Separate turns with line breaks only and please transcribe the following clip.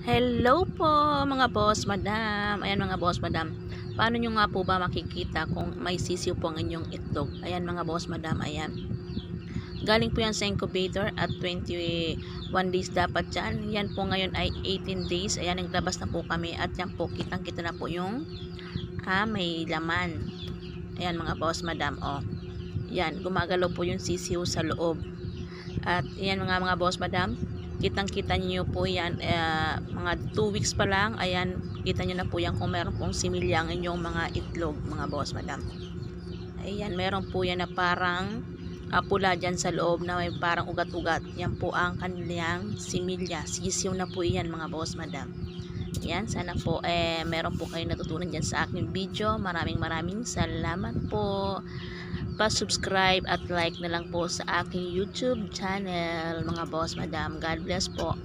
Hello po mga boss, madam. Ayan mga boss, madam. Paano nyo nga po ba makikita kung may sisiw po ang inyong itlog? Ayan mga boss, madam. Ayan. Galing po yan sa incubator at 21 days dapat yan. Yan po ngayon ay 18 days. Ayan, naglabas na po kami at yan po, kitang kita na po yung ah, may laman. Ayan mga boss, madam. Oh. Yan, gumagalaw po yung sisiw sa loob. At yan mga mga boss, madam kitang kita niyo po yan eh, mga 2 weeks pa lang ayan kita niyo na po yan kung meron pong similya ang inyong mga itlog mga boss madam. Ayan meron po yan na parang uh, pula dyan sa loob na may parang ugat-ugat. Yan po ang kanilang similya. Sisiw na po yan mga boss madam. Yan sana po eh meron po kayo natutunan dyan sa aking video. Maraming maraming salamat po pa-subscribe at like na lang po sa aking YouTube channel mga boss madam. God bless po.